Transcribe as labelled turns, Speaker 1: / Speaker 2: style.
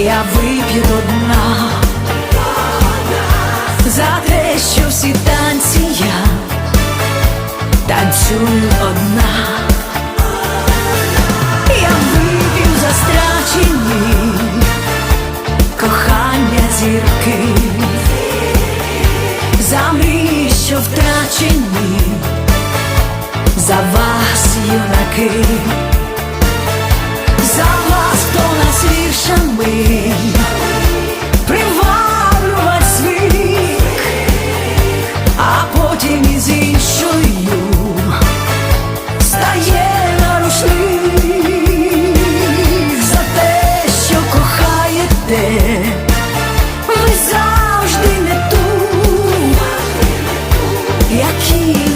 Speaker 1: я вип'ю до дна за те, що всі танці я танцюю одна. Я вип'ю за страчені кохання зірки, за мрії, що втрачені, потім із іншою стає на за те, що кохаєте, ви завжди не ту, які.